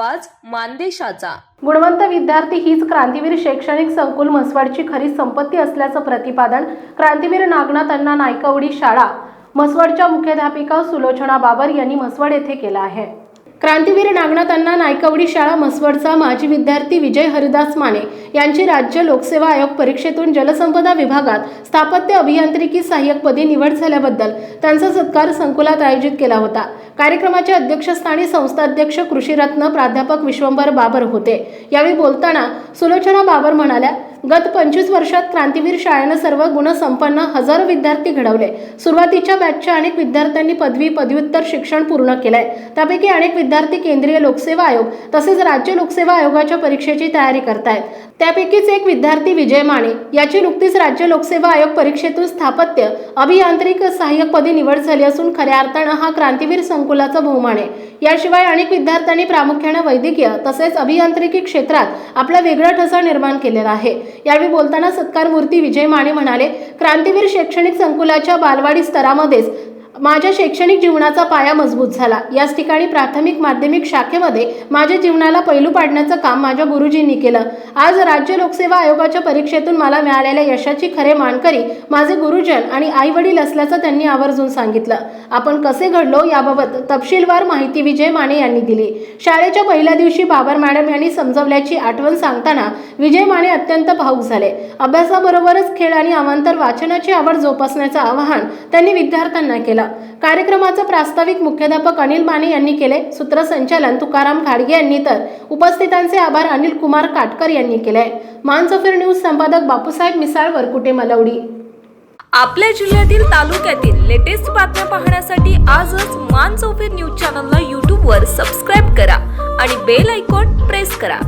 आवाज मानदेशाचा. गुणवंत विद्यार्थी हीच क्रांतीवीर शैक्षणिक संकुल म्हसवडची खरी संपत्ती असल्याचं प्रतिपादन क्रांतीवीर नागनाथ अण्णा नायकवडी शाळा म्हसवडच्या मुख्याध्यापिका सुलोचना बाबर यांनी म्हसवड येथे केलं आहे. क्रांतीवीर नागनाथ अण्णा नायकवडी शाळा म्हसवडचा माजी विद्यार्थी विजय हरिदास माने यांची राज्य लोकसेवा आयोग परीक्षेतून जलसंपदा विभागात स्थापत्य अभियांत्रिकी सहाय्यकपदी निवड झाल्याबद्दल त्यांचा सत्कार संकुलात आयोजित केला होता. कार्यक्रमाच्या अध्यक्षस्थानी संस्थाध्यक्ष कृषीरत्न प्राध्यापक विश्वंभर बाबर होते. यावेळी बोलताना सुलोचना बाबर म्हणाल्या गत पंचवीस वर्षात क्रांतीवीर शाळेनं सर्व गुणसंपन्न हजारो विद्यार्थी घडवले. सुरुवातीच्या बॅचच्या अनेक विद्यार्थ्यांनी पदवी पदव्युत्तर शिक्षण पूर्ण केलंय. त्यापैकी अनेक विद्यार्थी केंद्रीय लोकसेवा आयोग तसेच राज्य लोकसेवा आयोगाच्या परीक्षेची तयारी करतायत. त्यापैकीच एक विद्यार्थी विजय माने याची नुकतीच राज्य लोकसेवा आयोग परीक्षेतून स्थापत्य अभियांत्रिक सहाय्यकपदी निवड झाली असून खऱ्या अर्थानं हा क्रांतीवीर संकुलाचा बहुमान आहे याशिवाय अनेक विद्यार्थ्यांनी प्रामुख्याने वैद्यकीय तसेच अभियांत्रिकी क्षेत्रात आपला वेगळा ठसा निर्माण केलेला आहे. यावेळी बोलताना सत्कारमूर्ती विजय माने म्हणाले क्रांतीवीर शैक्षणिक संकुलाच्या बालवाडी स्तरामध्येच माझ्या शैक्षणिक जीवनाचा पाया मजबूत झाला. याच ठिकाणी प्राथमिक माध्यमिक शाखेमध्ये माझ्या जीवनाला पैलू पाडण्याचं काम माझ्या गुरुजींनी केलं. आज राज्य लोकसेवा आयोगाच्या परीक्षेतून मला मिळालेल्या यशाची खरे मानकरी माझे गुरुजन आणि आई वडील असल्याचं त्यांनी आवर्जून सांगितलं. आपण कसे घडलो याबाबत तपशीलवार माहिती विजय माने यांनी दिली. शाळेच्या पहिल्या दिवशी बाबर मॅडम यांनी समजवल्याची आठवण सांगताना विजय माने अत्यंत भाऊक झाले. अभ्यासाबरोबरच खेळ आणि अवांतर वाचनाची आवड जोपासण्याचं आवाहन त्यांनी विद्यार्थ्यांना केलं. कार्यक्रमाचं प्रास्ताविक मुख्याध्यापक अनिल माने यांनी केले. सूत्रसंचालन तुकाराम खाडगे यांनी तर. उपस्थितांचे आभार अनिल कुमार काटकर यांनी केले. मानसफेर न्यूज संपादक बापूसाहेब मिसाळ वरकुटे मलवडी. आपल्या जिल्ह्यातील तालुक्यातील लेटेस्ट बातम्या पाहण्यासाठी आजच मान चौफेर न्यूज चॅनलला यूट्यूबवर सबस्क्राईब करा आणि बेल आयकॉन प्रेस करा.